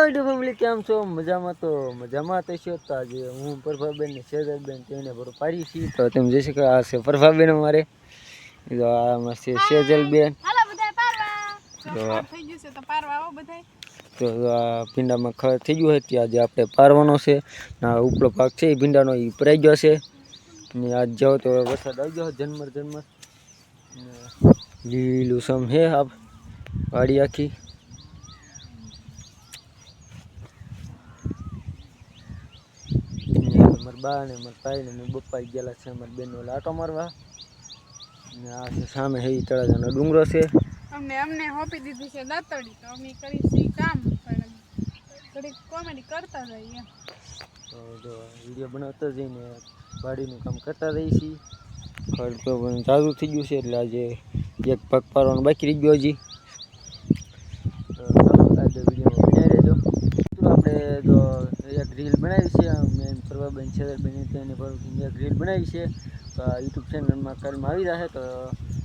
Hello YouTube family કેમ છો મજામાં તો મજામાં તો છો તો આજે હું પ્રભાબેન ને શેજાદબેન તેને ભરો પાડી છીએ તો તમે જોઈ શકો આ છે પ્રભાબેન અમારે. તો આ- છે બધાય તો આ ભીંડામાં ખર થઈ ગયું હોય ત્યાં આજે આપણે પારવાનો છે. આ ઉપલો ભાગ છે એ ભીંડાનો એ પરાઈ ગયો છે. ને આજ જાઓ તો વરસાદ આવી ગયો જન્મર જન્મર લીલું સમ હે આપ. વાડી આખી. ને મારા બા ને મારા ભાઈ ને મારા પપ્પા ગયેલા છે મારા બેનનો લાટો મારવા. ને આ છે સામે હે ઈ તળાજાનો ડુંગરો છે. અમને અમને હોપી દીધી છે દાતડી તો અમે કરી છે કામ પણ થોડીક કોમેડી કરતા રહીએ તો જો વીડિયો બનાવતા જઈને વાડીનું કામ કરતા રહીએ છીએ. ખડ તો પણ ચાલુ થઈ ગયું છે એટલે આજે એક પગ પારવાનો બાકી રહી ગયો હજી તો ચાલો આજે વિડીયોમાં બન્યા રહેજો મિત્રો આપણે જો એક બનાવી છે મેં પ્રભાબેન બની તેની પર એક બનાવી છે. તો યુટ્યુબ ચેનલમાં કાલમાં આવી જશે તો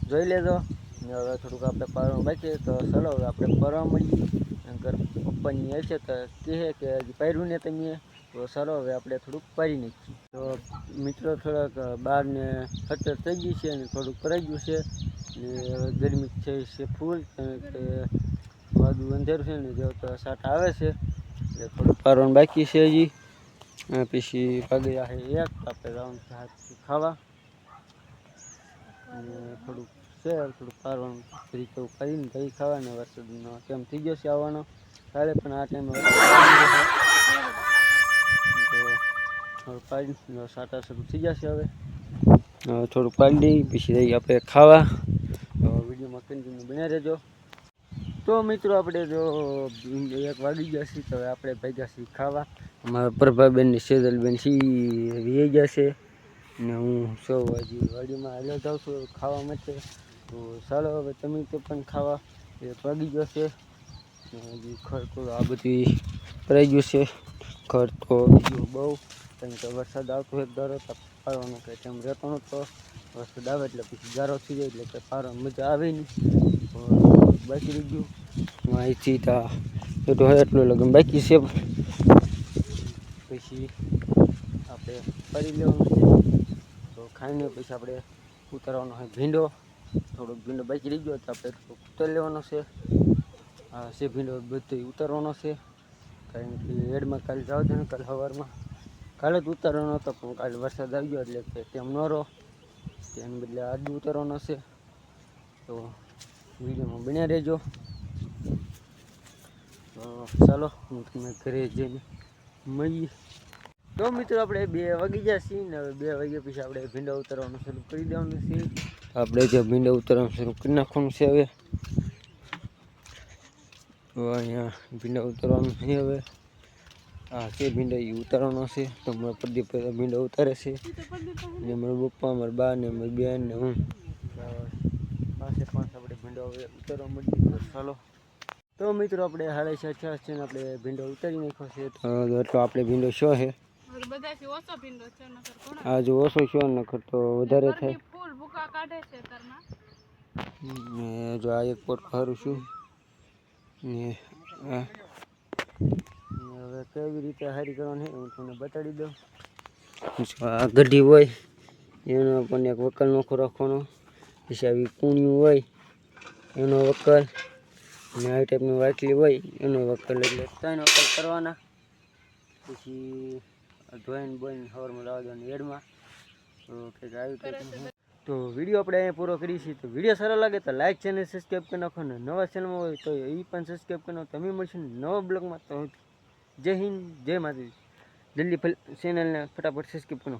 જોઈ લેજો. હવે થોડુંક આપણે પારવાનું બાકી તો ચલો હવે આપણે પરવા મળીએ. નકર પપ્પાની એ છે, તો કહે કે હજી પાર્યું ને તમે? તો ચલો હવે આપણે થોડુંક પહેરી નાખીએ. તો મિત્રો થોડાક બહારને ને થઈ ગઈ છે અને થોડુંક કરાઈ ગયું છે. ને હવે ગરમી છે છે ફૂલ કે વાદળું અંધેરું છે ને જો તો સાટ આવે છે. થોડુંક પારવાનું બાકી છે હજી. પછી પગયા છે એક, આપણે રાઉન્ડ હાથ ખાવા. અને થોડુંક છે થોડુંક પારવાનું તરીકે કેવું કરીને દહીં ખાવા, ને વરસાદનો ટાઈમ થઈ ગયો છે આવવાનો. કાલે પણ આ થોડું પાડી સાટા શરૂ થઈ જશે હવે. થોડુંક થોડું પાડી પછી રહી આપણે ખાવા. વીડિયો વિડીયોમાં કન્ટિન્યુ બન્યા રહેજો. તો મિત્રો આપણે જો એક વાગી ગયા છીએ, તો આપણે ભેગા છીએ ખાવા. અમારા પ્રભાબેન ને સેજલબેન સી વી છે. ને હું સૌ હજી વાડીમાં હાલ્યો જાઉં છું ખાવા માટે. તો ચાલો હવે તમે તો પણ ખાવા. એક વાગી ગયો છે. હજી ખડ આ બધી પડાઈ ગયું છે. ખડ તો બીજું બહુ. કારણ કે વરસાદ આવતો હોય ધારો તો પારવાનો કંઈ ટાઈમ રહેતો નહોતો. વરસાદ આવે એટલે પછી ગારો થઈ જાય એટલે કે પારો મજા આવે નહીં. બાકી રહી ગયું. અહીંથી તા એટલું હોય એટલું લગન બાકી છે. પછી આપણે ફરી લેવાનું છે. તો ખાઈને પછી આપણે ઉતારવાનો હોય ભીંડો. થોડોક ભીંડો બાકી રહી ગયો તો આપણે થોડોક ઉતારી લેવાનો છે. આ છે ભીંડો બધો ઉતારવાનો છે. કારણ કે હેડમાં, કાલે જાવ છે ને કાલે સવારમાં. કાલે જ ઉતારવાનો હતો, પણ કાલે વરસાદ આવી ગયો એટલે કે તેમ ન રહો. તેમ બદલે આજ ઉતારવાનો છે. તો વિડીયોમાં બન્યા રહેજો. ચાલો, હું તમને ઘરે જઈને મળીએ. તો મિત્રો, આપણે બે વાગી ગયા છીએ ને હવે બે વાગ્યા પછી આપણે ભીંડા ઉતારવાનું શરૂ કરી દેવાનું છે. આપણે જે ભીંડા ઉતારવાનું શરૂ કરી નાખવાનું છે હવે. તો અહીંયા ભીંડા ઉતારવાનું છે હવે. આ છે ભીંડા એ ઉતારવાનો છે. તો મારા પ્રદીપ ભીંડા ઉતારે છે. ને મારા પપ્પા, મારા બા ને મારી બેન ને હું. ભીંડો હવે ઉતરવા મળી ચાલો. તો મિત્રો આપણે સાડા છ અઠાસ છે ને આપણે ભીંડો ઉતારી નાખ્યો છે. તો એટલો આપણે ભીંડો શો છે? આ જો ઓછો શો નખર તો વધારે થાય. જો આ એક પોટ ખરું છું. ને હવે કેવી રીતે હારી કરવાની હું તમને બતાડી દઉં. જો આ ગઢી હોય એનો પણ એક વકલ નોખો રાખવાનો. પછી આવી કૂણિયું હોય એનો વકલ અને આવી ટાઈપની વાટલી હોય, એનો વકલ એટલે ત્રણ વકલ કરવાના. પછી ધોઈને બોઈને સવારમાં લાવવા દેવાની એડમાં. તો કંઈક આવી ટાઈપનું તો વીડિયો આપણે અહીંયા પૂરો કરીએ છીએ. તો વીડિયો સારો લાગે તો લાઈક ચેનલ સબસ્ક્રાઈબ કરી નાખો. ને નવા ચેનલમાં હોય તો એ પણ સબસ્ક્રાઈબ કરી નાખો. તમે મળશે નવા બ્લોગમાં. તો જય હિન્દ, જય માતાજી. જલ્દી ચેનલને ફટાફટ સબસ્ક્રાઈબ કરો